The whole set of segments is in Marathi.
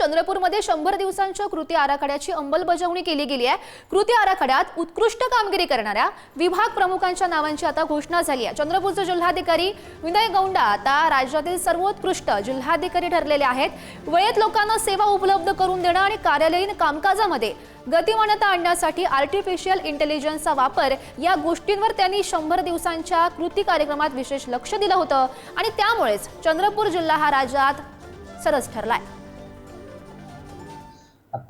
चंद्रपूरमध्ये शंभर दिवसांच्या कृती आराखड्याची अंमलबजावणी केली गेली आहे. कृती आराखड्यात उत्कृष्ट कामगिरी करणाऱ्या विभाग प्रमुखांच्या नावांची आता घोषणा झाली आहे. चंद्रपूरचे जिल्हाधिकारी विनय गौंडा आता राज्यातील सर्वोत्कृष्ट जिल्हाधिकारी ठरलेले आहेत. वेळेत लोकांना सेवा उपलब्ध करून देणं आणि कार्यालयीन कामकाजामध्ये गतिमानता आणण्यासाठी आर्टिफिशियल इंटेलिजन्सचा वापर या गोष्टींवर त्यांनी शंभर दिवसांच्या कृती कार्यक्रमात विशेष लक्ष दिलं होतं आणि त्यामुळेच चंद्रपूर जिल्हा हा राज्यात सरस ठरलाय.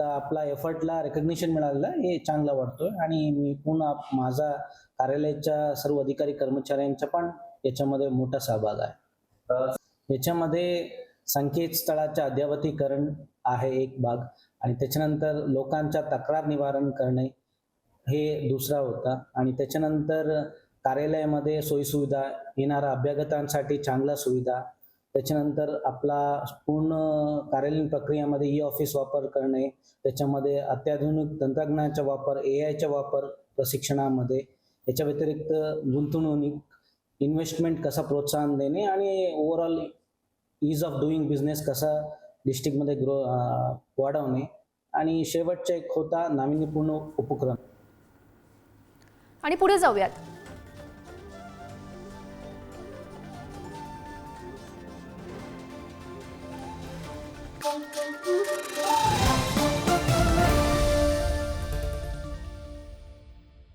आता आपला एफर्टला रेकग्निशन मिळालेलं आहे, हे चांगलं वाटतोय. आणि मी पुन्हा माझा कार्यालयाच्या सर्व अधिकारी कर्मचाऱ्यांचा पण याच्यामध्ये मोठा सहभाग आहे. याच्यामध्ये संकेतस्थळाचे अद्यावतीकरण आहे एक भाग. आणि त्याच्यानंतर लोकांच्या तक्रार निवारण करणे हे दुसरा होता. आणि त्याच्यानंतर कार्यालयामध्ये सोयीसुविधा येणाऱ्या अभ्यागतांसाठी चांगल्या सुविधा त्याच्यानंतर आपला पूर्ण कार्यालयीन प्रक्रियामध्ये ई ऑफिस वापर करणे त्याच्यामध्ये अत्याधुनिक तंत्रज्ञानाचा वापर ए आयचा वापर प्रशिक्षणामध्ये याच्या व्यतिरिक्त गुंतवणूक इन्व्हेस्टमेंट कसा प्रोत्साहन देणे आणि overall ease of doing business कसा डिस्ट्रिक्टमध्ये ग्रो वाढवणे आणि शेवटचा एक होता नाविन्यपूर्ण उपक्रम. आणि पुढे जाऊयात. Thank you.